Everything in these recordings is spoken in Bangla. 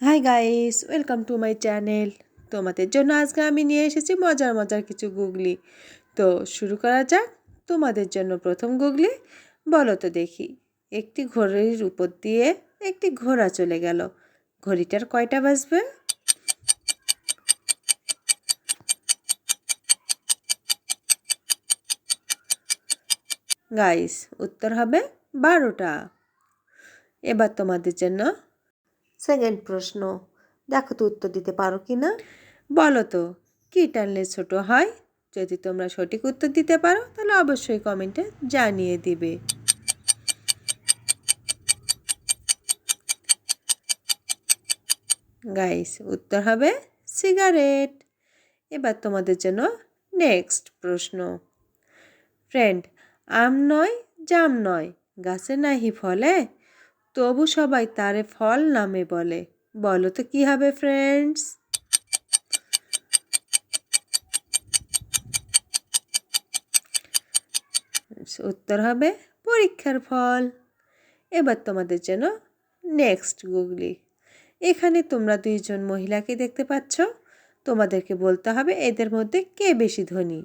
Hi guys welcome to my channel তোমাদের জন্য আজকে আমি নিয়ে এসেছি মজার মজার কিছু গুগলি। তো শুরু করা যাক তোমাদের জন্য প্রথম গুগলি। বলো তো দেখি, একটি ঘড়ির উপর দিয়ে একটি ঘোড়া চলে গেল। ঘড়িটার কয়টা বাজবে? গাইস উত্তর হবে বারোটা। এবার তোমাদের জন্য সেকেন্ড প্রশ্ন, দেখো তো উত্তর দিতে পারো কি না? বলো তো, কী টানলে ছোট হয়? যদি তোমরা সঠিক উত্তর দিতে পারো, তাহলে অবশ্যই কমেন্টে জানিয়ে দিবে। গাইস উত্তর হবে সিগারেট। এবার তোমাদের জন্য নেক্সট প্রশ্ন। ফ্রেন্ড আম নয়, জাম নয়, গাছে নাহি ফলে? তবু সবাই তারে ফল নামে বলে। বলো তো কি হবে ফ্রেন্ডস উত্তর হবে, পরীক্ষার ফল। এবার তোমাদের জন্য নেক্সট গুগলি। এখানে তোমরা দুইজন মহিলাকে দেখতে পাচ্ছ। তোমাদেরকে বলতে হবে এদের মধ্যে কে বেশি ধনী?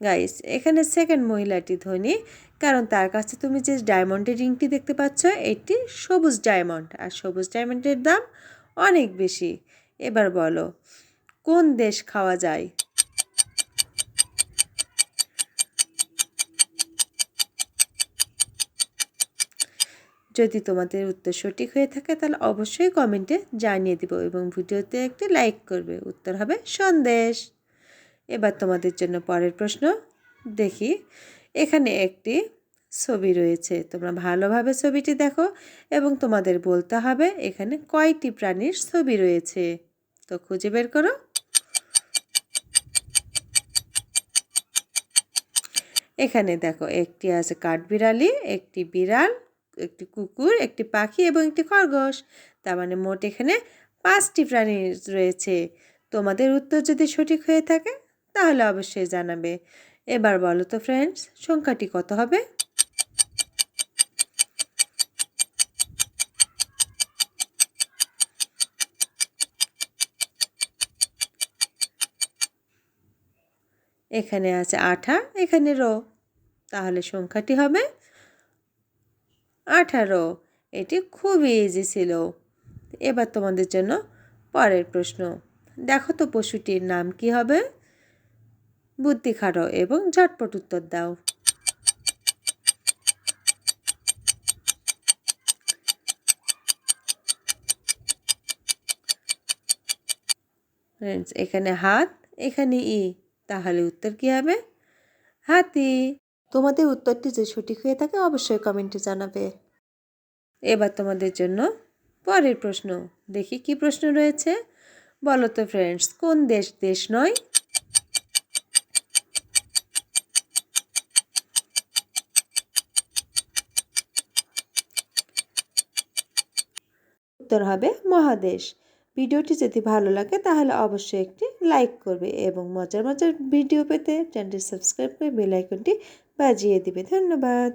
গাইস এখানে সেকেন্ড মহিলাটি ধনী, কারণ তার কাছে তুমি যে ডায়মন্ডের রিংটি দেখতে পাচ্ছ, এটি সবুজ ডায়মন্ড আর সবুজ ডায়মন্ডের দাম অনেক বেশি। এবার বলো, কোন দেশ খাওয়া যায়? যদি তোমাদের উত্তর সঠিক হয়ে থাকে, তাহলে অবশ্যই কমেন্টে জানিয়ে দিব এবং ভিডিওতে একটি লাইক করবে। উত্তর হবে সন্দেশ। এবার তোমাদের জন্য পরের প্রশ্ন দেখি। এখানে একটি ছবি রয়েছে। তোমরা ভালোভাবে ছবিটি দেখো এবং তোমাদের বলতে হবে, এখানে কয়টি প্রাণীর ছবি রয়েছে? তো খুঁজে বের করো। এখানে দেখো, একটি আছে কাঠবিড়ালি, একটি বিড়াল, একটি কুকুর, একটি পাখি এবং একটি খরগোশ। তার মানে মোট এখানে পাঁচটি প্রাণী রয়েছে। তোমাদের উত্তর যদি সঠিক হয়ে থাকে তাহলে অবশ্যই জানাবে। এবার বলো তো ফ্রেন্ডস সংখ্যাটি কত হবে? এখানে আছে আঠা এখানে রো। তাহলে সংখ্যাটি হবে আঠারো। এটি খুবই ইজি ছিল। এবার তোমাদের জন্য পরের প্রশ্ন। দেখো তো পশুটির নাম কি হবে? বুদ্ধি খাটো এবং ঝটপট উত্তর দাও। ফ্রেন্ডস এখানে হাত, এখানে ই। তাহলে উত্তর কি হবে? হাতি। তোমাদের উত্তরটি যে সঠিক হয়ে থাকে অবশ্যই কমেন্টে জানাবে। এবার তোমাদের জন্য পরের প্রশ্ন। দেখি কি প্রশ্ন রয়েছে? বলো তো ফ্রেন্ডস কোন দেশ দেশ নয়? উত্তর হবে মহাদেশ। ভিডিওটি যদি ভালো লাগে তাহলে অবশ্যই একটি লাইক করবে এবং মজার মজার ভিডিও পেতে চ্যানেলটি সাবস্ক্রাইব করে বেল আইকনটি বাজিয়ে দিবে। ধন্যবাদ।